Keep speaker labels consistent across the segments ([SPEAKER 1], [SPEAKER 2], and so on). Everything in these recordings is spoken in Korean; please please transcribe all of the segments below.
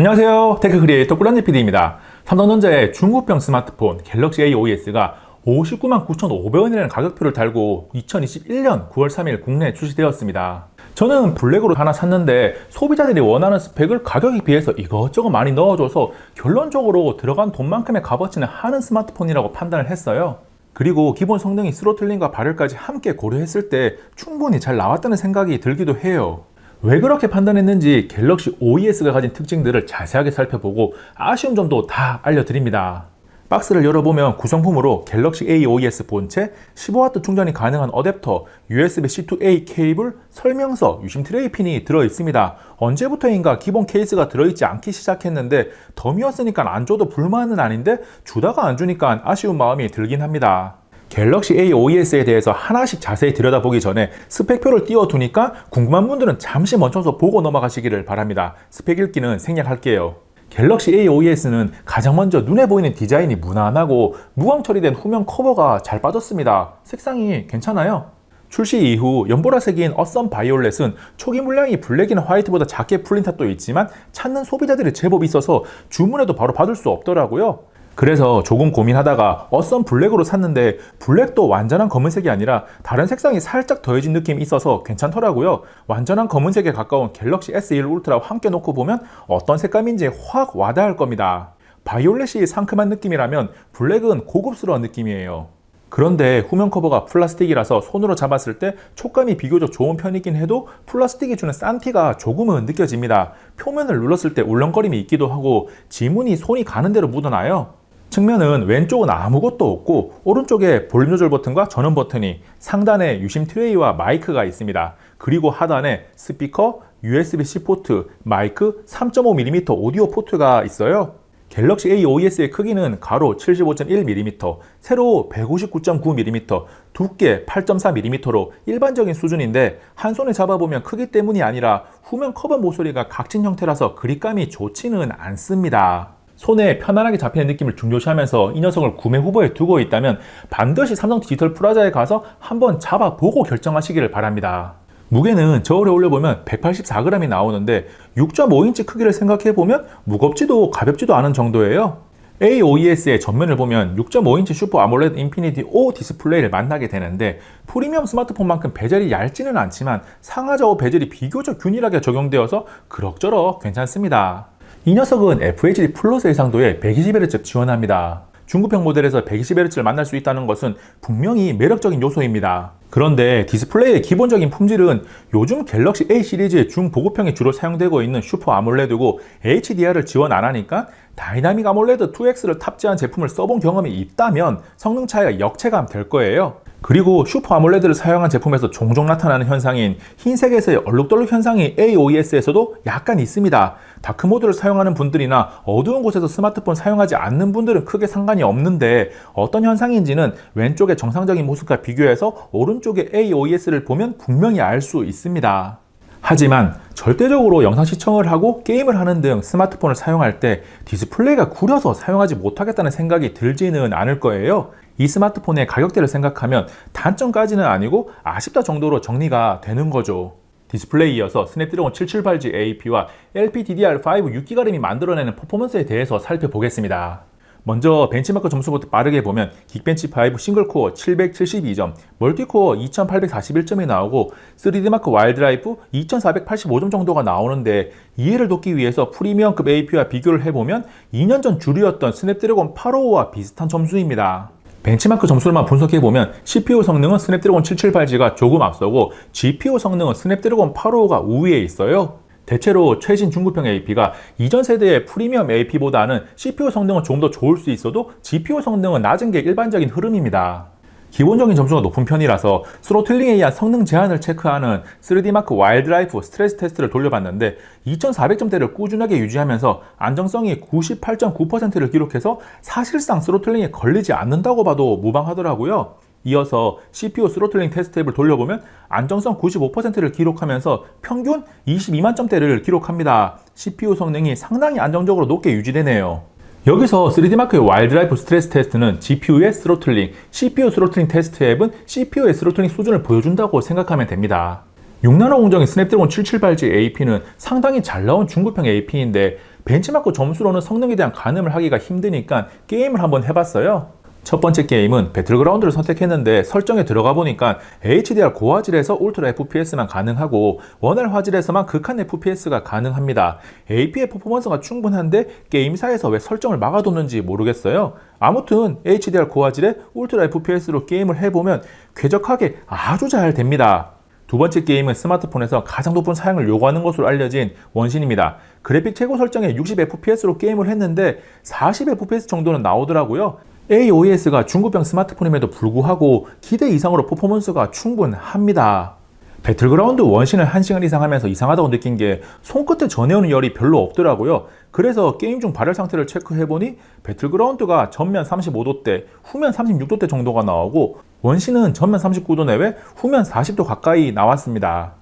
[SPEAKER 1] 안녕하세요. 테크 크리에이터 꿀란지 PD입니다. 삼성전자의 중국병 스마트폰 갤럭시 A OS가 59만 9,500원이라는 가격표를 달고 2021년 9월 3일 국내에 출시되었습니다. 저는 블랙으로 하나 샀는데 소비자들이 원하는 스펙을 가격에 비해서 이것저것 많이 넣어줘서 결론적으로 들어간 돈만큼의 값어치는 하는 스마트폰이라고 판단을 했어요. 그리고 기본 성능이 스로틀링과 발열까지 함께 고려했을 때 충분히 잘 나왔다는 생각이 들기도 해요. 왜 그렇게 판단했는지 갤럭시 OES가 가진 특징들을 자세하게 살펴보고 아쉬운 점도 다 알려드립니다. 박스를 열어보면 구성품으로 갤럭시 A OES 본체, 15W 충전이 가능한 어댑터, USB-C to A 케이블, 설명서, 유심 트레이 핀이 들어 있습니다. 언제부터인가 기본 케이스가 들어있지 않기 시작했는데 덤이었으니까 안 줘도 불만은 아닌데 주다가 안 주니까 아쉬운 마음이 들긴 합니다. 갤럭시 A OES에 대해서 하나씩 자세히 들여다보기 전에 스펙표를 띄워두니까 궁금한 분들은 잠시 멈춰서 보고 넘어가시기를 바랍니다. 스펙 읽기는 생략할게요. 갤럭시 A OES는 가장 먼저 눈에 보이는 디자인이 무난하고 무광 처리된 후면 커버가 잘 빠졌습니다. 색상이 괜찮아요. 출시 이후 연보라색인 어썸 바이올렛은 초기 물량이 블랙이나 화이트보다 작게 풀린 탓도 있지만 찾는 소비자들이 제법 있어서 주문해도 바로 받을 수 없더라고요. 그래서 조금 고민하다가 어썸 블랙으로 샀는데 블랙도 완전한 검은색이 아니라 다른 색상이 살짝 더해진 느낌이 있어서 괜찮더라고요. 완전한 검은색에 가까운 갤럭시 S1 울트라와 함께 놓고 보면 어떤 색감인지 확 와닿을 겁니다. 바이올렛이 상큼한 느낌이라면 블랙은 고급스러운 느낌이에요. 그런데 후면 커버가 플라스틱이라서 손으로 잡았을 때 촉감이 비교적 좋은 편이긴 해도 플라스틱이 주는 싼 티가 조금은 느껴집니다. 표면을 눌렀을 때 울렁거림이 있기도 하고 지문이 손이 가는 대로 묻어나요. 측면은 왼쪽은 아무것도 없고 오른쪽에 볼륨 조절 버튼과 전원 버튼이 상단에 유심 트레이와 마이크가 있습니다. 그리고 하단에 스피커, USB-C 포트, 마이크, 3.5mm 오디오 포트가 있어요. 갤럭시 A OES의 크기는 가로 75.1mm, 세로 159.9mm, 두께 8.4mm로 일반적인 수준인데 한 손에 잡아보면 크기 때문이 아니라 후면 커버 모서리가 각진 형태라서 그립감이 좋지는 않습니다. 손에 편안하게 잡히는 느낌을 중요시하면서 이 녀석을 구매 후보에 두고 있다면 반드시 삼성 디지털 프라자에 가서 한번 잡아보고 결정하시기를 바랍니다. 무게는 저울에 올려보면 184g이 나오는데 6.5인치 크기를 생각해보면 무겁지도 가볍지도 않은 정도예요. AOES의 전면을 보면 6.5인치 슈퍼 아몰레드 인피니티 O 디스플레이를 만나게 되는데 프리미엄 스마트폰만큼 베젤이 얇지는 않지만 상하 좌우 베젤이 비교적 균일하게 적용되어서 그럭저럭 괜찮습니다. 이 녀석은 FHD 플러스 해상도에 120Hz 지원합니다. 중급형 모델에서 120Hz를 만날 수 있다는 것은 분명히 매력적인 요소입니다. 그런데 디스플레이의 기본적인 품질은 요즘 갤럭시 A 시리즈의 중보급형에 주로 사용되고 있는 슈퍼 아몰레드고 HDR을 지원 안 하니까 다이나믹 아몰레드 2X를 탑재한 제품을 써본 경험이 있다면 성능 차이가 역체감 될 거예요. 그리고 슈퍼 아몰레드를 사용한 제품에서 종종 나타나는 현상인 흰색에서의 얼룩덜룩 현상이 AOES에서도 약간 있습니다. 다크 모드를 사용하는 분들이나 어두운 곳에서 스마트폰 사용하지 않는 분들은 크게 상관이 없는데 어떤 현상인지는 왼쪽의 정상적인 모습과 비교해서 오른쪽의 AOES를 보면 분명히 알 수 있습니다. 하지만 절대적으로 영상 시청을 하고 게임을 하는 등 스마트폰을 사용할 때 디스플레이가 구려서 사용하지 못하겠다는 생각이 들지는 않을 거예요. 이 스마트폰의 가격대를 생각하면 단점까지는 아니고 아쉽다 정도로 정리가 되는 거죠. 디스플레이 이어서 스냅드래곤 778G AP와 LPDDR5 6기가램이 만들어내는 퍼포먼스에 대해서 살펴보겠습니다. 먼저 벤치마크 점수부터 빠르게 보면 긱벤치 5 싱글코어 772점, 멀티코어 2841점이 나오고 3D마크 와일드라이프 2485점 정도가 나오는데 이해를 돕기 위해서 프리미엄급 AP와 비교를 해보면 2년 전 주류였던 스냅드래곤 855와 비슷한 점수입니다. 벤치마크 점수를만 분석해 보면 CPU 성능은 스냅드래곤 778G가 조금 앞서고 GPU 성능은 스냅드래곤 855가 우위에 있어요. 대체로 최신 중급형 AP가 이전 세대의 프리미엄 AP보다는 CPU 성능은 좀 더 좋을 수 있어도 GPU 성능은 낮은 게 일반적인 흐름입니다. 기본적인 점수가 높은 편이라서 스로틀링에 의한 성능 제한을 체크하는 3D마크 와일드라이프 스트레스 테스트를 돌려봤는데 2400점대를 꾸준하게 유지하면서 안정성이 98.9%를 기록해서 사실상 스로틀링에 걸리지 않는다고 봐도 무방하더라고요. 이어서 CPU 스로틀링 테스트 앱을 돌려보면 안정성 95%를 기록하면서 평균 22만 점대를 기록합니다. CPU 성능이 상당히 안정적으로 높게 유지되네요. 여기서 3D마크의 와일드라이프 스트레스 테스트는 GPU의 스로틀링, CPU 스로틀링 테스트 앱은 CPU의 스로틀링 수준을 보여준다고 생각하면 됩니다. 6나노 공정의 스냅드래곤 778G AP는 상당히 잘 나온 중급형 AP인데 벤치마크 점수로는 성능에 대한 가늠을 하기가 힘드니까 게임을 한번 해봤어요. 첫 번째 게임은 배틀그라운드를 선택했는데 설정에 들어가 보니까 HDR 고화질에서 울트라 FPS만 가능하고 원활 화질에서만 극한 FPS가 가능합니다. AP의 퍼포먼스가 충분한데 게임사에서 왜 설정을 막아뒀는지 모르겠어요. 아무튼 HDR 고화질에 울트라 FPS로 게임을 해보면 쾌적하게 아주 잘 됩니다. 두 번째 게임은 스마트폰에서 가장 높은 사양을 요구하는 것으로 알려진 원신입니다. 그래픽 최고 설정에 60fps로 게임을 했는데 40fps 정도는 나오더라고요. AOS가 중고병 스마트폰임에도 불구하고 기대 이상으로 퍼포먼스가 충분합니다. 배틀그라운드 원신을 1시간 이상 하면서 이상하다고 느낀 게 손끝에 전해오는 열이 별로 없더라고요. 그래서 게임 중 발열 상태를 체크해보니 배틀그라운드가 전면 35도대, 후면 36도대 정도가 나오고 원신은 전면 39도 내외, 후면 40도 가까이 나왔습니다.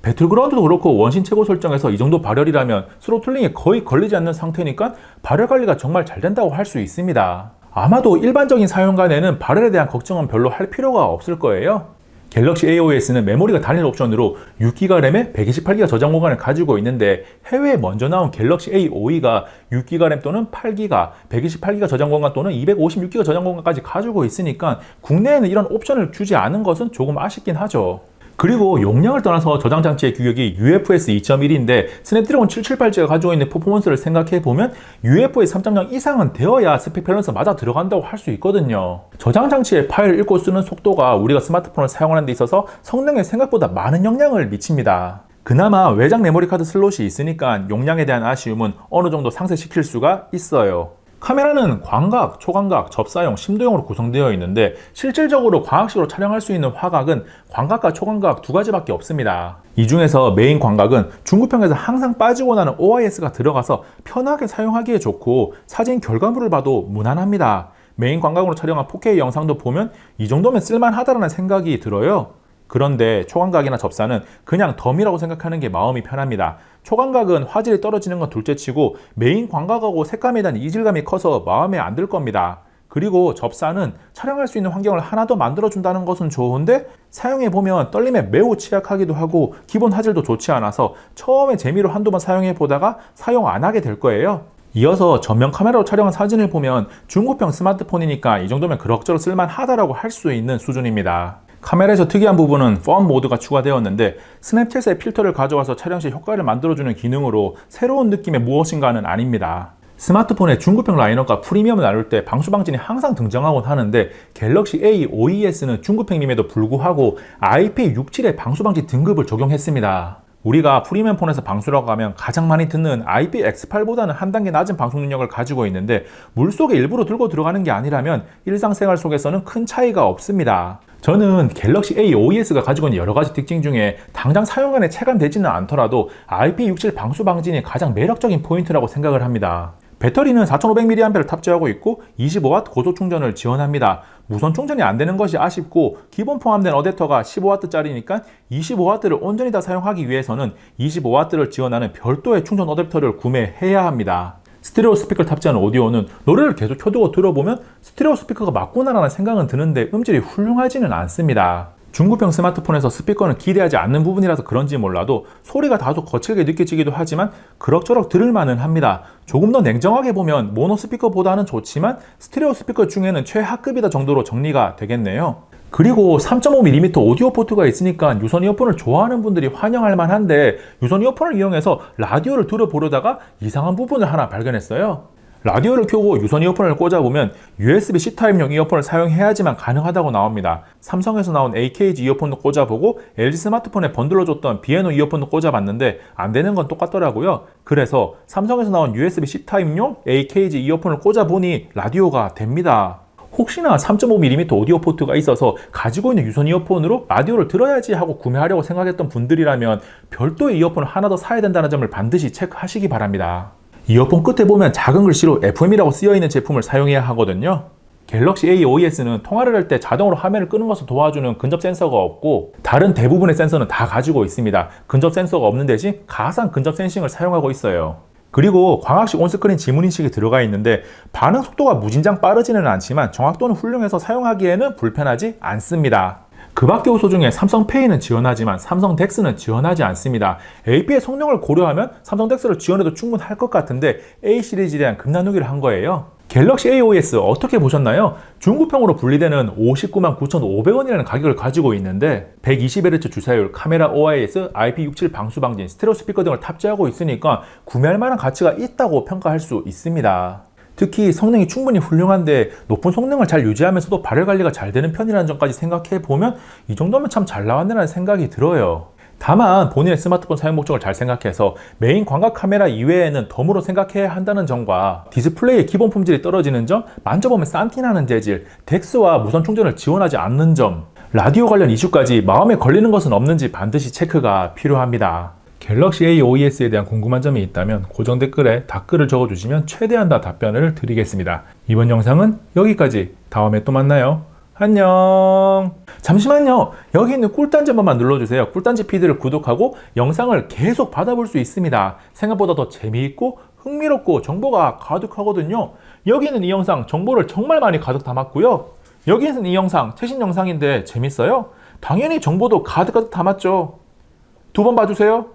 [SPEAKER 1] 배틀그라운드도 그렇고 원신 최고 설정에서 이 정도 발열이라면 스로틀링에 거의 걸리지 않는 상태니까 발열 관리가 정말 잘 된다고 할 수 있습니다. 아마도 일반적인 사용간에는 발열에 대한 걱정은 별로 할 필요가 없을 거예요. 갤럭시 AOS는 메모리가 단일 옵션으로 6기가 램에 128기가 저장 공간을 가지고 있는데 해외에 먼저 나온 갤럭시 A52가 6기가 램 또는 8기가, 128기가 저장 공간 또는 256기가 저장 공간까지 가지고 있으니까 국내에는 이런 옵션을 주지 않은 것은 조금 아쉽긴 하죠. 그리고 용량을 떠나서 저장 장치의 규격이 UFS 2.1인데 스냅드래곤 778G가 가지고 있는 퍼포먼스를 생각해 보면 UFS 3.0 이상은 되어야 스펙 밸런스 맞아 들어간다고 할 수 있거든요. 저장 장치의 파일을 읽고 쓰는 속도가 우리가 스마트폰을 사용하는 데 있어서 성능에 생각보다 많은 영향을 미칩니다. 그나마 외장 메모리 카드 슬롯이 있으니까 용량에 대한 아쉬움은 어느 정도 상쇄시킬 수가 있어요. 카메라는 광각, 초광각, 접사용, 심도용으로 구성되어 있는데 실질적으로 광학식으로 촬영할 수 있는 화각은 광각과 초광각 두 가지밖에 없습니다. 이 중에서 메인 광각은 중구평에서 항상 빠지고 나는 OIS가 들어가서 편하게 사용하기에 좋고 사진 결과물을 봐도 무난합니다. 메인 광각으로 촬영한 4K 영상도 보면 이 정도면 쓸만하다는 생각이 들어요. 그런데 초광각이나 접사는 그냥 덤이라고 생각하는 게 마음이 편합니다. 초광각은 화질이 떨어지는 건 둘째치고 메인 광각하고 색감에 대한 이질감이 커서 마음에 안 들 겁니다. 그리고 접사는 촬영할 수 있는 환경을 하나 더 만들어준다는 것은 좋은데 사용해보면 떨림에 매우 취약하기도 하고 기본 화질도 좋지 않아서 처음에 재미로 한두 번 사용해 보다가 사용 안 하게 될 거예요. 이어서 전면 카메라로 촬영한 사진을 보면 중고평 스마트폰이니까 이 정도면 그럭저럭 쓸만하다라고 할 수 있는 수준입니다. 카메라에서 특이한 부분은 펌 모드가 추가되었는데 스냅챗의 필터를 가져와서 촬영 시 효과를 만들어주는 기능으로 새로운 느낌의 무엇인가는 아닙니다. 스마트폰의 중고평 라인업과 프리미엄을 나눌 때 방수방진이 항상 등장하곤 하는데 갤럭시 A52s는 중고평임에도 불구하고 IP67의 방수방진 등급을 적용했습니다. 우리가 프리미엄 폰에서 방수라고 하면 가장 많이 듣는 IPX8보다는 한 단계 낮은 방수 능력을 가지고 있는데 물속에 일부러 들고 들어가는 게 아니라면 일상생활 속에서는 큰 차이가 없습니다. 저는 갤럭시 A52s가 가지고 있는 여러 가지 특징 중에 당장 사용안에 체감되지는 않더라도 IP67 방수 방진이 가장 매력적인 포인트라고 생각을 합니다. 배터리는 4500mAh를 탑재하고 있고 25W 고속 충전을 지원합니다. 무선 충전이 안 되는 것이 아쉽고 기본 포함된 어댑터가 15W짜리니까 25W를 온전히 다 사용하기 위해서는 25W를 지원하는 별도의 충전 어댑터를 구매해야 합니다. 스테레오 스피커를 탑재한 오디오는 노래를 계속 켜두고 들어보면 스테레오 스피커가 맞구나라는 생각은 드는데 음질이 훌륭하지는 않습니다. 중고평 스마트폰에서 스피커는 기대하지 않는 부분이라서 그런지 몰라도 소리가 다소 거칠게 느껴지기도 하지만 그럭저럭 들을 만은 합니다. 조금 더 냉정하게 보면 모노 스피커보다는 좋지만 스테레오 스피커 중에는 최하급이다 정도로 정리가 되겠네요. 그리고 3.5mm 오디오 포트가 있으니까 유선 이어폰을 좋아하는 분들이 환영할 만한데 유선 이어폰을 이용해서 라디오를 들어보려다가 이상한 부분을 하나 발견했어요. 라디오를 켜고 유선 이어폰을 꽂아보면 USB-C 타입용 이어폰을 사용해야지만 가능하다고 나옵니다. 삼성에서 나온 AKG 이어폰도 꽂아보고 LG 스마트폰에 번들러 줬던 비에노 이어폰도 꽂아봤는데 안 되는 건 똑같더라고요. 그래서 삼성에서 나온 USB-C 타입용 AKG 이어폰을 꽂아보니 라디오가 됩니다. 혹시나 3.5mm 오디오 포트가 있어서 가지고 있는 유선 이어폰으로 라디오를 들어야지 하고 구매하려고 생각했던 분들이라면 별도의 이어폰을 하나 더 사야 된다는 점을 반드시 체크하시기 바랍니다. 이어폰 끝에 보면 작은 글씨로 FM이라고 쓰여 있는 제품을 사용해야 하거든요. 갤럭시 A52s는 통화를 할 때 자동으로 화면을 끄는 것을 도와주는 근접 센서가 없고 다른 대부분의 센서는 다 가지고 있습니다. 근접 센서가 없는 대신 가상 근접 센싱을 사용하고 있어요. 그리고 광학식 온스크린 지문 인식이 들어가 있는데 반응 속도가 무진장 빠르지는 않지만 정확도는 훌륭해서 사용하기에는 불편하지 않습니다. 그 밖의 호소 중에 삼성페이는 지원하지만 삼성 덱스는 지원하지 않습니다. AP의 성능을 고려하면 삼성 덱스를 지원해도 충분할 것 같은데 A 시리즈에 대한 급나누기를 한 거예요. 갤럭시 AOS 어떻게 보셨나요? 중고평으로 분리되는 59만 9,500원이라는 가격을 가지고 있는데 120Hz 주사율, 카메라 OIS, IP67 방수 방진, 스테레오 스피커 등을 탑재하고 있으니까 구매할 만한 가치가 있다고 평가할 수 있습니다. 특히 성능이 충분히 훌륭한데 높은 성능을 잘 유지하면서도 발열 관리가 잘 되는 편이라는 점까지 생각해 보면 이 정도면 참 잘 나왔네라는 생각이 들어요. 다만 본인의 스마트폰 사용 목적을 잘 생각해서 메인 광각 카메라 이외에는 덤으로 생각해야 한다는 점과 디스플레이의 기본 품질이 떨어지는 점, 만져보면 싼티나는 재질, 덱스와 무선 충전을 지원하지 않는 점, 라디오 관련 이슈까지 마음에 걸리는 것은 없는지 반드시 체크가 필요합니다. 갤럭시 A OES에 대한 궁금한 점이 있다면 고정 댓글에 댓글을 적어주시면 최대한 다 답변을 드리겠습니다. 이번 영상은 여기까지. 다음에 또 만나요. 안녕. 잠시만요. 여기 있는 꿀단지 한 번만 눌러주세요. 꿀단지 피드를 구독하고 영상을 계속 받아볼 수 있습니다. 생각보다 더 재미있고 흥미롭고 정보가 가득하거든요. 여기 있는 이 영상 정보를 정말 많이 가득 담았고요. 여기 있는 이 영상 최신 영상인데 재밌어요? 당연히 정보도 가득가득 담았죠. 두 번 봐주세요.